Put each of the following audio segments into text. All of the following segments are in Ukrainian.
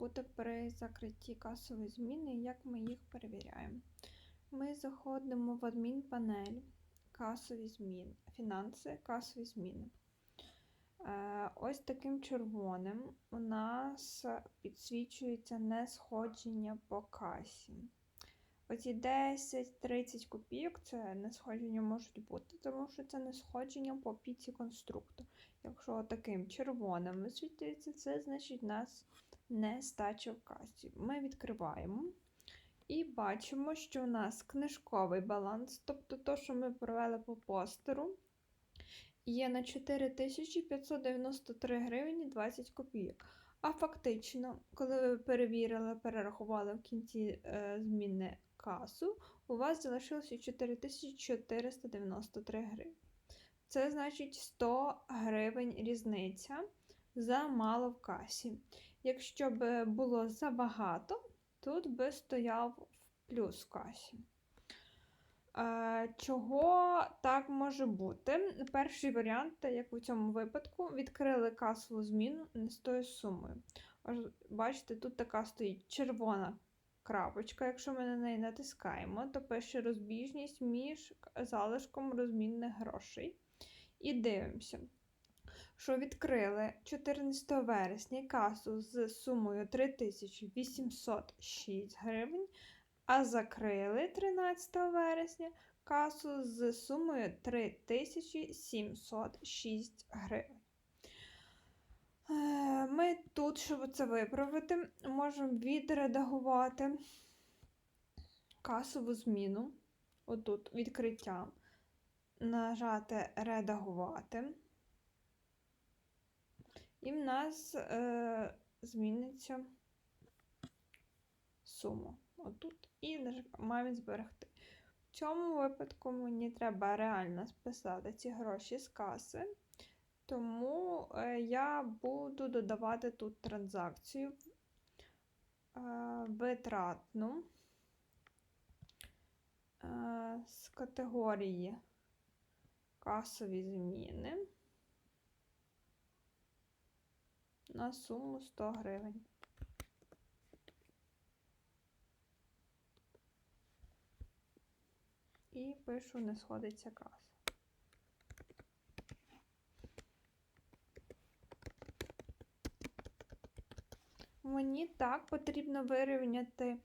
бути при закритті касової зміни як ми їх перевіряємо. Ми заходимо в адмінпанель, касові зміни, фінанси, касові зміни. Е, Ось таким червоним у нас підсвічується несходження по касі. Оці 10-30 копійок це несходження можуть бути, тому що це несходження по піці конструктор. Якщо таким червоним висвітлюється, це значить у нас не стача в касі. Ми відкриваємо і бачимо, що у нас книжковий баланс, тобто то, що ми провели по постеру, є на 4593 гривні 20 копійок. А фактично, коли ви перевірили, перерахували в кінці е, зміни касу, у вас залишилося 4493 гривні. Це значить 100 гривень різниця за мало в касі. Якщо б було забагато, тут би стояв в плюс в касі. Е, Чого так може бути? Перший варіант, як у цьому випадку, відкрили касову зміну не з тою сумою. Бачите, тут така стоїть червона крапочка. Якщо ми на неї натискаємо, то пише розбіжність між залишком розмінних грошей. І дивимося, що відкрили 14 вересня касу з сумою 3806 гривень, а закрили 13 вересня касу з сумою 3706 гривень. Е, Ми тут, щоб це виправити, можемо відредагувати касову зміну. Отут відкриття. Нажати редагувати. І в нас е, зміниться сума. Отут. І маємо зберегти. В цьому випадку мені треба реально списати ці гроші з каси. Тому е, я буду додавати тут транзакцію е, витратну е, з категорії касові зміни на суму 100 гривень. І пишу не сходиться каса. Мені так потрібно вирівняти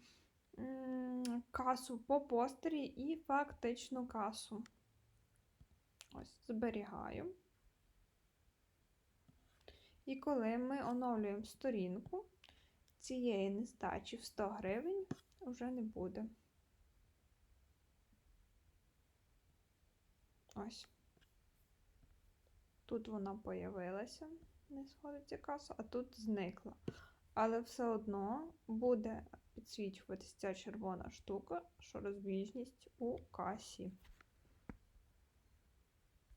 касу по постері і фактичну касу. Ось, зберігаю. І коли ми оновлюємо сторінку, цієї нестачі в 100 гривень вже не буде. Ось. Тут вона появилася, не сходиться каса, а тут зникла. Але все одно буде підсвічуватися ця червона штука, що розбіжність у касі.